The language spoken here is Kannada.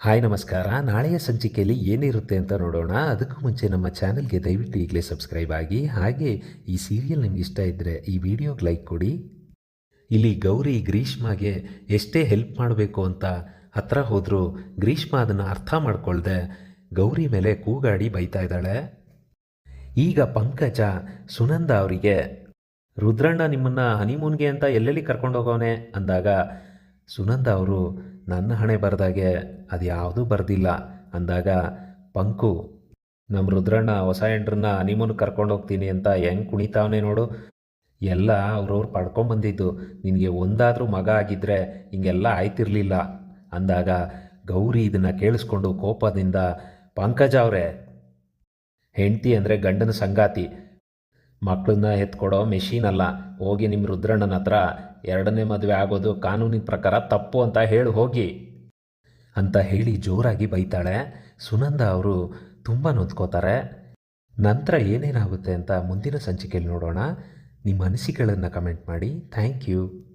ಹಾಯ್, ನಮಸ್ಕಾರ. ನಾಳೆಯ ಸಂಚಿಕೆಯಲ್ಲಿ ಏನಿರುತ್ತೆ ಅಂತ ನೋಡೋಣ. ಅದಕ್ಕೂ ಮುಂಚೆ ನಮ್ಮ ಚಾನಲ್ಗೆ ದಯವಿಟ್ಟು ಈಗಲೇ ಸಬ್ಸ್ಕ್ರೈಬ್ ಆಗಿ, ಹಾಗೆ ಈ ಸೀರಿಯಲ್ ನಿಮ್ಗೆ ಇಷ್ಟ ಇದ್ದರೆ ಈ ವಿಡಿಯೋಗೆ ಲೈಕ್ ಕೊಡಿ. ಇಲ್ಲಿ ಗೌರಿ ಗ್ರೀಷ್ಮಗೆ ಎಷ್ಟೇ ಹೆಲ್ಪ್ ಮಾಡಬೇಕು ಅಂತ ಹತ್ರ ಹೋದರೂ ಗ್ರೀಷ್ಮ ಅದನ್ನು ಅರ್ಥ ಮಾಡ್ಕೊಳ್ದೆ ಗೌರಿ ಮೇಲೆ ಕೂಗಾಡಿ ಬೈತಾ ಇದ್ದಾಳೆ. ಈಗ ಪಂಕಜ ಸುನಂದ ಅವರಿಗೆ, ರುದ್ರಣ್ಣ ನಿಮ್ಮನ್ನು ಹನಿಮೂನ್ಗೆ ಅಂತ ಎಲ್ಲೆಲ್ಲಿ ಕರ್ಕೊಂಡು ಹೋಗೋನೆ ಅಂದಾಗ ಸುನಂದ ಅವರು ನನ್ನ ಹಣೆ ಬರೆದಾಗೆ ಅದು ಯಾವುದೂ ಬರೆದಿಲ್ಲ. ಅಂದಾಗ, ಪಂಕು ನಮ್ಮ ರುದ್ರಣ್ಣ ಹೊಸ ಎಂಟ್ರನ್ನ ನಿಮ್ಮನ್ನು ಕರ್ಕೊಂಡು ಹೋಗ್ತೀನಿ ಅಂತ ಹೆಂಗೆ ಕುಣಿತಾವನೆ ನೋಡು. ಎಲ್ಲ ಅವ್ರವ್ರು ಪಡ್ಕೊಂಬಂದಿದ್ದು. ನಿನಗೆ ಒಂದಾದರೂ ಮಗ ಆಗಿದ್ದರೆ ಹಿಂಗೆಲ್ಲ ಆಯ್ತಿರಲಿಲ್ಲ. ಅಂದಾಗ, ಗೌರಿ ಇದನ್ನು ಕೇಳಿಸ್ಕೊಂಡು ಕೋಪದಿಂದ, ಪಂಕಜ ಅವರೇ, ಹೆಂಡತಿ ಅಂದರೆ ಗಂಡನ ಸಂಗಾತಿ. ಮಕ್ಕಳನ್ನ ಎತ್ಕೊಡೋ ಅಲ್ಲ. ಹೋಗಿ ನಿಮ್ಮ ರುದ್ರಣ್ಣನ ಹತ್ರ ಎರಡನೇ ಮದುವೆ ಆಗೋದು ಕಾನೂನಿನ ಪ್ರಕಾರ ತಪ್ಪು ಅಂತ ಹೇಳಿ ಹೋಗಿ. ಅಂತ ಹೇಳಿ ಜೋರಾಗಿ ಬೈತಾಳೆ. ಸುನಂದ ಅವರು ತುಂಬ ನೊಂದ್ಕೋತಾರೆ. ನಂತರ ಏನೇನಾಗುತ್ತೆ ಅಂತ ಮುಂದಿನ ಸಂಚಿಕೆಯಲ್ಲಿ ನೋಡೋಣ. ನಿಮ್ಮ ಅನಿಸಿಕೆಗಳನ್ನು ಕಮೆಂಟ್ ಮಾಡಿ. Thank you